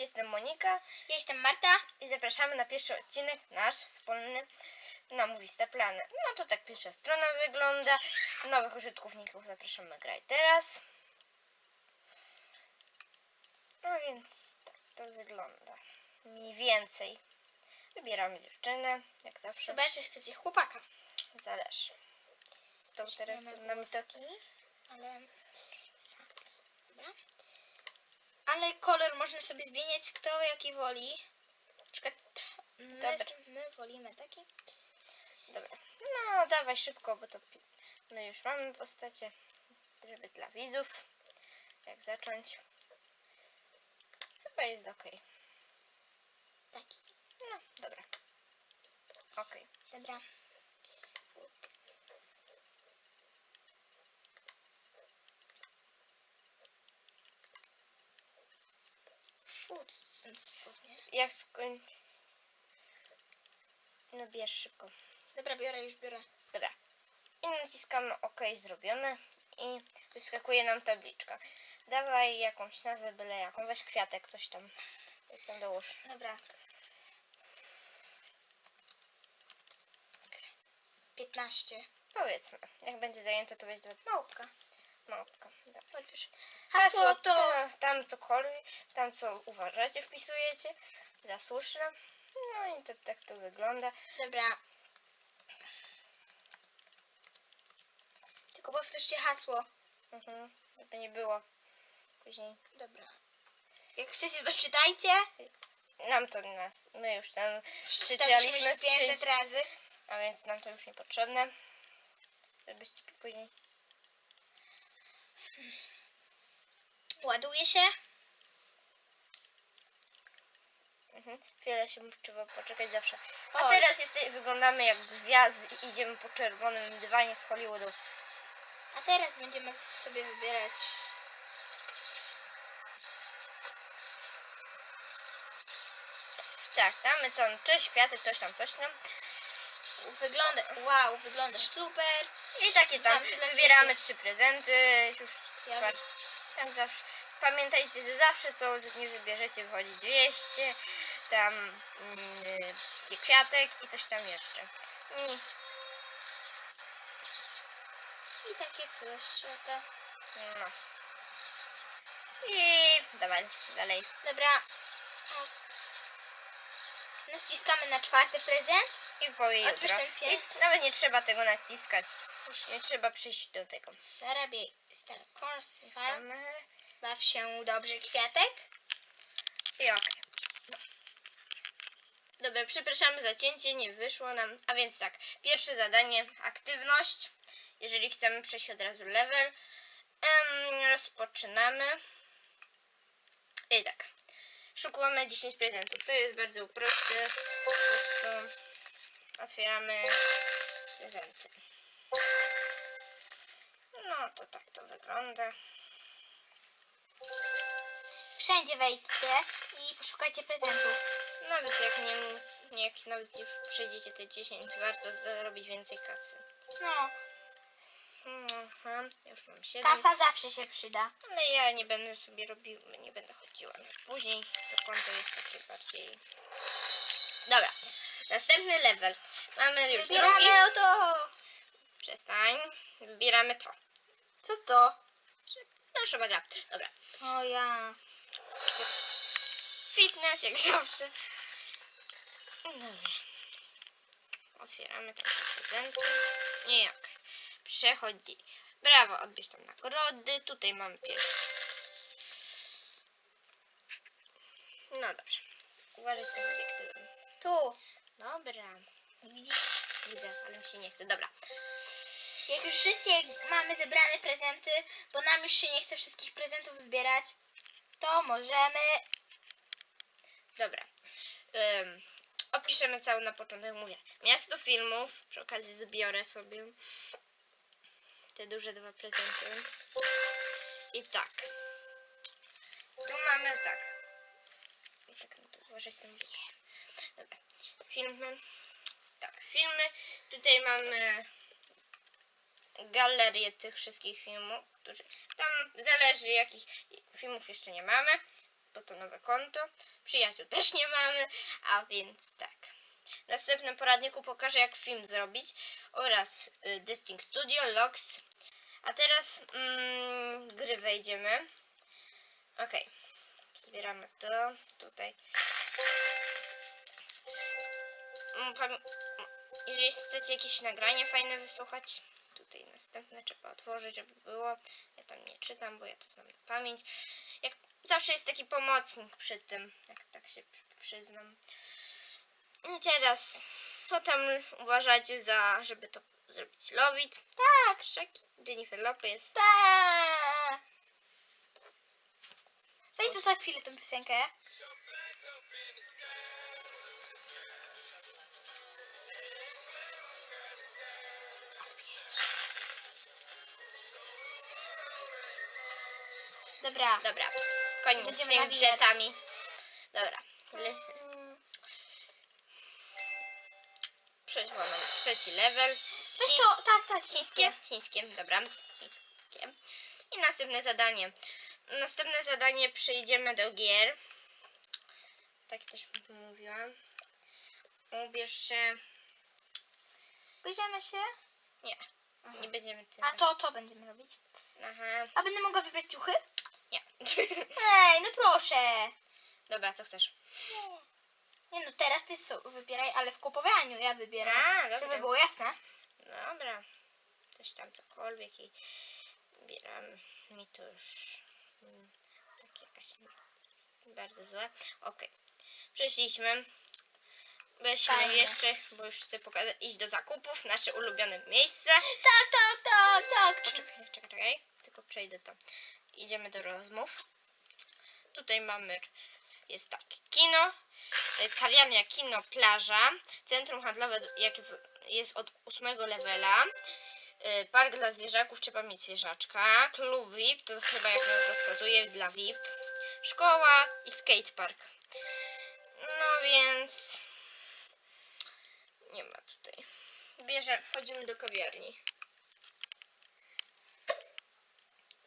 Jestem Monika Ja jestem Marta. i zapraszamy na pierwszy odcinek nasz wspólny na Mówiste Plany. No to tak pierwsza strona wygląda. Nowych użytkowników zapraszamy graj teraz. No więc tak to wygląda. Mniej więcej. Wybieramy dziewczynę, jak zawsze. Chyba, że chcecie chłopaka. Zależy. To teraz nam włoski, ale... Ale kolor można sobie zmieniać, kto jaki woli. Na przykład my, Dobra. my wolimy taki. Dobra. No, dawaj szybko, bo to my już mamy postacie, żeby dla widzów. Jak zacząć? Chyba jest ok. Taki. No, dobra. Ok. Dobra. Za spodnie? Jak skoń... No, bierz szybko. Dobra, biorę, już biorę. Dobra. I naciskamy OK zrobione i wyskakuje nam tabliczka. Dawaj jakąś nazwę, byle jaką. Weź kwiatek, coś tam. Coś tam dołóż. Dobra. 15. Powiedzmy. Jak będzie zajęte, to weź dwa Małpka. Małpka. Dobra. Hasło to... ta- Tam cokolwiek, tam co uważacie, wpisujecie za słuszne. No i to tak to wygląda. Dobra. Tylko powtórzcie hasło. Mhm. Żeby nie było później. Dobra. Jak chcecie, to czytajcie. Nam to nas, my już tam Przeczytaliśmy już 500 razy. a więc nam to już niepotrzebne. Żebyście później. Ładuje się. Mhm. Chwilę się trzeba poczekać zawsze. A teraz jeste, wyglądamy jak gwiazdy i idziemy po czerwonym dywanie z Hollywoodu. A teraz będziemy sobie wybierać. Tak, damy tam cześć, kwiaty, coś tam, coś tam. Wygląda. Wow, wyglądasz super. I takie tam Tam wybieramy trzy prezenty. Już Ja- tak zawsze. Pamiętajcie, że zawsze co nie wybierzecie wychodzi 200. Tam taki kwiatek i coś tam jeszcze. I, I takie coś. Oto. no. I dawaj, dalej. Dobra. Naciskamy na czwarty prezent. I jutro. I nawet nie trzeba tego naciskać. Nie trzeba przyjść do tego. Sarabie Star Course Farm. Baw się dobrze kwiatek. I okej. Dobra, przepraszamy za cięcie, nie wyszło nam. A więc tak, pierwsze zadanie, aktywność. Jeżeli chcemy przejść od razu level, rozpoczynamy. I tak, szukamy 10 prezentów. To jest bardzo proste. Po prostu otwieramy prezenty. No to tak to wygląda. Wszędzie wejdźcie i poszukajcie prezentów. Nawet jak nie, nie jak nawet nie przejdziecie te 10, warto zarobić więcej kasy. No, Aha, ja już mam 7. kasa zawsze się przyda. Ale ja nie będę sobie robił, nie będę chodziła. Później to konto jest takie bardziej. Dobra, następny level. Mamy już drugi. Wybieramy to. Przestań. Wybieramy to. Co to? Nasza gra. Dobra. O ja. Fitness jak zawsze. Dobra. Otwieramy takie prezenty. Nie jak. Przechodzi. Brawo, odbierz tam nagrody. Tutaj mamy pierwszy. No dobrze. Uważaj z tym obiektywem. Tu. Dobra. Widzisz? Widzę, ale mi się nie chce. Dobra. Jak już wszystkie mamy zebrane prezenty, bo nam już się nie chce wszystkich prezentów zbierać, to możemy... Dobra. Ym, opiszemy cały na początek. Mówię. Miasto filmów. Przy okazji zbiorę sobie te duże dwa prezenty. I tak. Tu mamy tak. I tak, no to uważaj z tym wie. Dobra. Filmy. Tak, filmy. Tutaj mamy galerię tych wszystkich filmów, którzy tam zależy jakich filmów jeszcze nie mamy. bo to nowe konto. Przyjaciół też nie mamy, a więc tak. W następnym poradniku pokażę, jak film zrobić oraz y, Distinct Studio, Logs. A teraz mm, gry wejdziemy. Okej. Zbieramy to tutaj. Mm, pam- Jeżeli chcecie jakieś nagranie fajne wysłuchać, tutaj następne trzeba otworzyć, żeby było. Ja tam nie czytam, bo ja to znam na pamięć. Jak zawsze jest taki pomocnik przy tym, jak tak się przy- przyznam. I teraz potem uważajcie za, żeby to zrobić Lovit. Tak, Shaki, Jennifer Lopez. Ta. Weź za chwilę tą piosenkę. Dobra. Dobra, koniec z Będziemy tymi nawijać. bzetami. Dobra. Le- Przejdźmy na trzeci level. Weź to, tak, tak. Chińskie, chińskie, dobra. Chińskie. I następne zadanie. Następne zadanie przejdziemy do gier. Tak też mówiłam. Ubierz się. Bierzemy się. Nie, nie będziemy tym. A to, to będziemy robić. Aha, A będę mogła wybrać ciuchy? Nie. Ej, no proszę. dobra, co chcesz? Nie no, teraz ty so- wybieraj, ale w kupowaniu ja wybieram. A, Żeby dobra. było jasne. Dobra. Coś tam cokolwiek i bieramy. Mi to już mm, tak jakaś bardzo złe. Okej. Przeszliśmy. Weźmy Fajnie. jeszcze, bo już chcę pokazać, iść do zakupów, nasze ulubione miejsce. Tak, tak, tak, tak. Poczekaj, czekaj, czekaj. Tylko przejdę to. Idziemy do rozmów. Tutaj mamy, jest tak, kino, kawiarnia, kino, plaża, centrum handlowe jak jest, jest od ósmego levela, y, park dla zwierzaków, trzeba mieć zwierzaczka, klub VIP, to chyba jak nazwa wskazuje, dla VIP, szkoła i skatepark. No więc nie ma tutaj. Bierze, wchodzimy do kawiarni.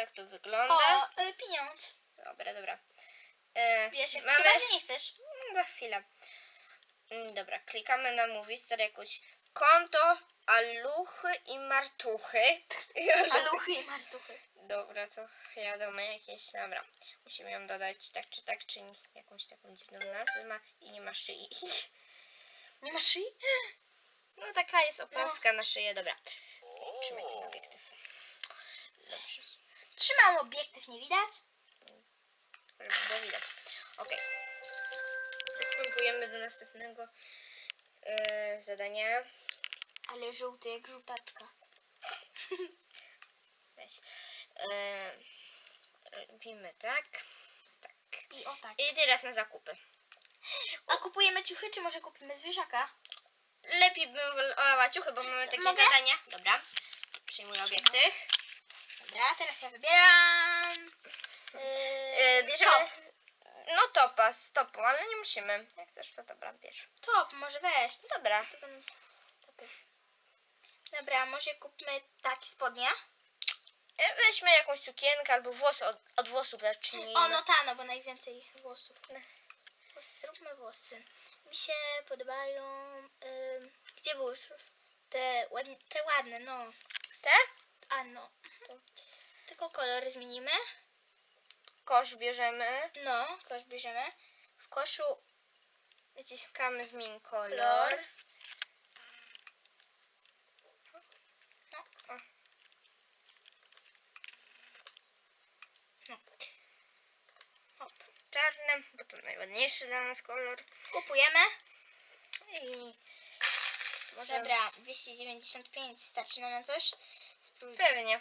Tak to wygląda. O, y, pieniądz. Dobra, dobra. E, Wiesz, mamy... chyba, że nie chcesz. Mm, Za chwilę. Mm, Dobra, klikamy na mówić, stary jakoś konto, aluchy i martuchy. Aluchy i martuchy. Dobra, to wiadomo jakieś, dobra. Musimy ją dodać tak czy tak, czy jakąś taką dziwną nazwę ma i nie ma szyi. Nie masz szyi? No taka jest opaska na szyję, dobra. Trzymaj ten obiektyw. Dobrze, Trzymam obiektyw, nie widać? było widać. Okej. Przystępujemy do następnego e, zadania. Ale żółty jak żółtaczka. Weź. E, robimy tak. Tak. I o tak. I teraz na zakupy. A kupujemy ciuchy, czy może kupimy zwierzaka? Lepiej bym wolała ciuchy, bo mamy takie Mogę? zadania. Dobra. Przyjmuję obiektyw. Dobra, teraz ja wybieram. E, Yy, bierzemy. top. No topa, z topą, ale nie musimy. Jak chcesz, to dobra, bierz. Top, może weź. Dobra. To będą topy. Dobra, może kupmy takie spodnie. E, Weźmy jakąś sukienkę albo włosy od, od włosów zacznijmy. O, no ta, no bo najwięcej włosów. Włosy, zróbmy włosy. Mi się podobają. gdzie były już te ładne, te ładne, no. Te? A no. Tylko kolor zmienimy. Kosz bierzemy. No, kosz bierzemy. W koszu Naciskamy zmień kolor. Kolor. No. O. No. Hop. Czarny, bo to najładniejszy dla nas kolor. Kupujemy. I Dobra, 295 starczy nam na coś. Spróbuj. Pewnie.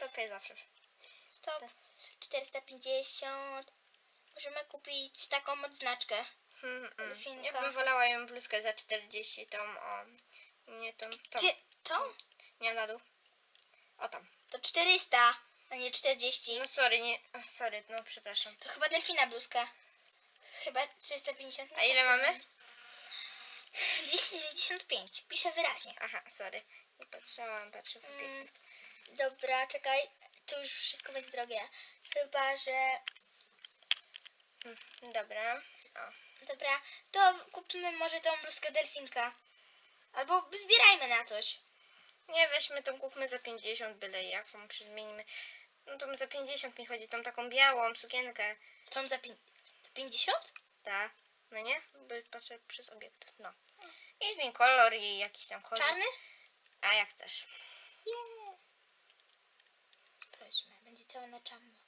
Topie zawsze. Stop. 450. Możemy kupić taką odznaczkę. Hmm, mm. Finka. Ja bym wolała ją bluzkę za 40, tą o... Nie tą, tą. Gdzie? To? Nie na dół. O tam. To 400, a nie 40. No sorry, nie... Sorry, no przepraszam. To chyba delfina bluzka. Chyba 350. A ile mamy? nam. 295. Piszę wyraźnie. Aha, sorry. Nie patrzałam, patrzę w Mm, obiektyw. Dobra, czekaj. Tu już wszystko będzie drogie. Chyba, że Dobra. O. Dobra, to kupmy może tą bluzkę delfinka. Albo zbierajmy na coś. Nie, weźmy tą, kupmy za 50, byle jaką, zmienimy. No tą za 50 mi chodzi, tą taką białą sukienkę. Tą za za 50? Ta, no nie? By patrzę przez obiektyw, no. I zmień kolor i jakiś tam kolor. Czarny? A jak chcesz. Nie. Będzie całe na czarno.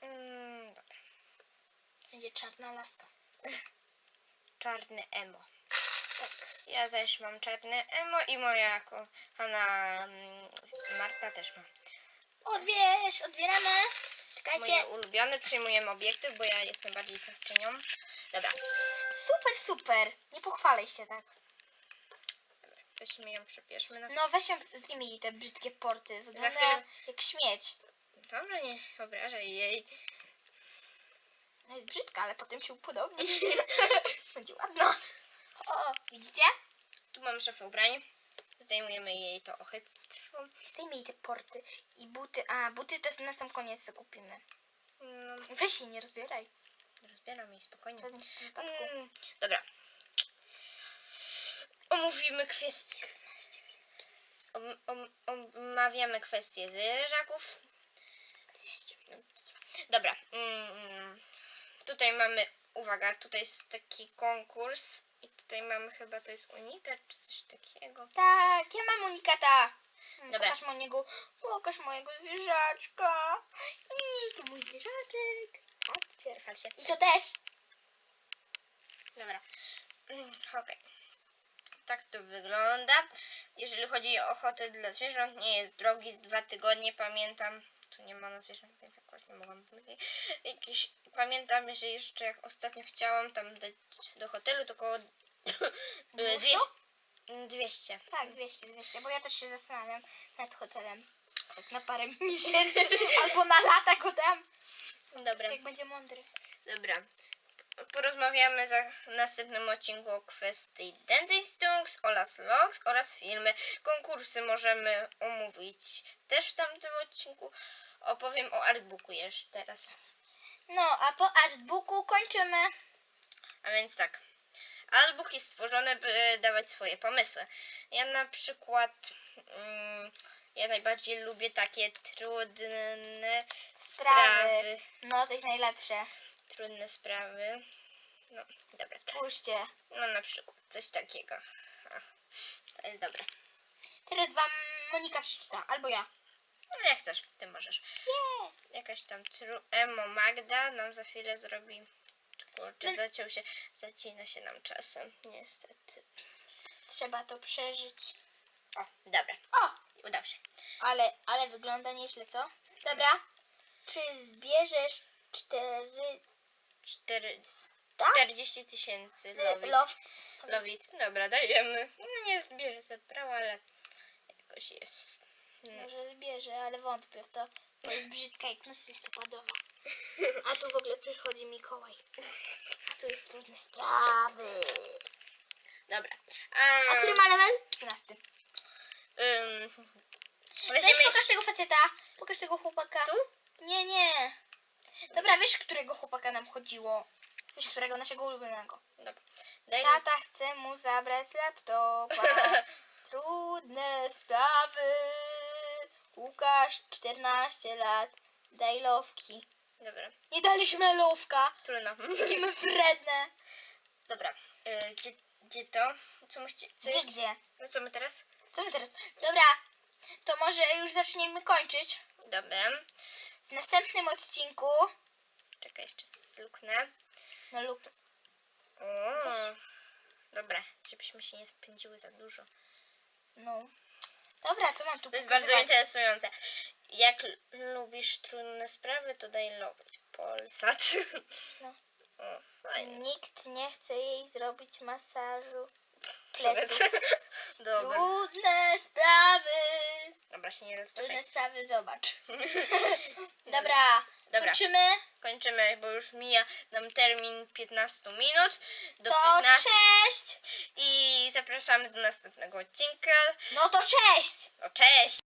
Mm, dobra. Będzie czarna laska. Czarny emo. Tak. Ja też mam czarny emo i moja kochana mm, Marta też ma. Odbierz, odbieramy. Czekajcie. Moje ulubione, przyjmujemy obiektyw, bo ja jestem bardziej znawczynią. Dobra, Super, super. Nie pochwalaj się tak. dobra. Weźmy ją, przebierzmy na... No weź ją, zdejmij te brzydkie porty. Wygląda chwilę- jak śmieć. Dobrze, nie obrażaj jej. No jest brzydka, ale potem się upodobni. Będzie ładna. O, widzicie? Tu mamy szafę ubrań. Zdejmujemy jej to ochytstwo. Zdejmij te porty i buty. A, buty to na sam koniec zakupimy. No, Weź się, nie rozbieraj. rozbieram jej spokojnie. W. Mm, dobra. Omówimy kwestię. Om, om, omawiamy kwestię zjeżdżaków. Dobra. Mm, tutaj mamy, uwaga, tutaj jest taki konkurs. I tutaj mamy chyba, to jest unikat czy coś takiego. Tak, ja mam unikata. Dobra. Pokaż mojego, pokaż mojego zwierzaczka. I to mój zwierzaczek. Chwal się. I to też. Dobra. Mm, Okej. Tak to wygląda. Jeżeli chodzi o ochotę dla zwierząt, nie jest drogi, z dwa tygodnie pamiętam. Tu nie ma na zwierząt, więc mogłam powiedzieć. Jakiś, pamiętam, że jeszcze jak ostatnio chciałam tam dać do hotelu, to około były 200. 200. Tak, 200, 200, bo ja też się zastanawiam nad hotelem. Tak na parę miesięcy albo na lata go dam. Dobra, Jak będzie mądry. dobra. Porozmawiamy za w następnym odcinku o kwestii Dancing Stunks oraz Logs oraz filmy. Konkursy możemy omówić też w tamtym odcinku. Opowiem o artbooku jeszcze teraz. No, a po artbooku kończymy. A więc tak. Artbook jest stworzony, by dawać swoje pomysły. Ja na przykład mm, ja najbardziej lubię takie trudne sprawy. No, to jest najlepsze. Trudne sprawy. No, dobra. Spójrzcie. No na przykład coś takiego. O, to jest dobre. Teraz wam Monika przeczyta, albo ja. No jak chcesz, ty możesz. Nie. Jakaś tam tru... Emo Magda nam za chwilę zrobi. Kurczę, My- zaciął się, zacina się nam czasem, niestety. Trzeba to przeżyć. O, dobra, O, udało się. ale, ale wygląda nieźle, co? Dobra. Czy zbierzesz cztery... Cztery... Tak? 40 tysięcy lovit. Love. Lovit. Dobra, dajemy. No nie zbierze zebrała, ale jakoś jest. Może zbierze, ale wątpię w to. Bo jest brzydka jak noc listopadowa. A tu w ogóle przychodzi Mikołaj. A tu jest trudne sprawy. Dobra. A, A który ma level? 12. ym, Weź pokaż tego faceta. Pokaż tego chłopaka. Tu? Nie, nie. Dobra, wiesz, którego chłopaka nam chodziło? Wiesz, którego naszego ulubionego. Dobra. Daj Tata chce mu zabrać laptopa. Trudne sprawy. Łukasz, 14 lat. Daj lowki. Dobra, Nie daliśmy lowka. trudno. Będziemy wredne. Dobra, y, gdzie, gdzie to? Co musicie, co jest? gdzie. No co my teraz? Co my teraz? Dobra, to może już zaczniemy kończyć. Dobra, W następnym odcinku. czekaj, jeszcze zluknę. No lub. O, Weź. dobra, żebyśmy się nie spędziły za dużo. No. Dobra, co mam tu To jest bardzo pokazywać? interesujące. Jak lubisz trudne sprawy, to daj lubić Polsat. No. O, fajnie. Nikt nie chce jej zrobić masażu. Pleców. Dobra. Trudne sprawy. Dobra, się nie rozpraszaj. Trudne sprawy, zobacz. Dobra. Dobra. Kończymy. Kończymy, bo już mija nam termin 15 minut do To 15 cześć. i zapraszamy do następnego odcinka. No to cześć. O, cześć!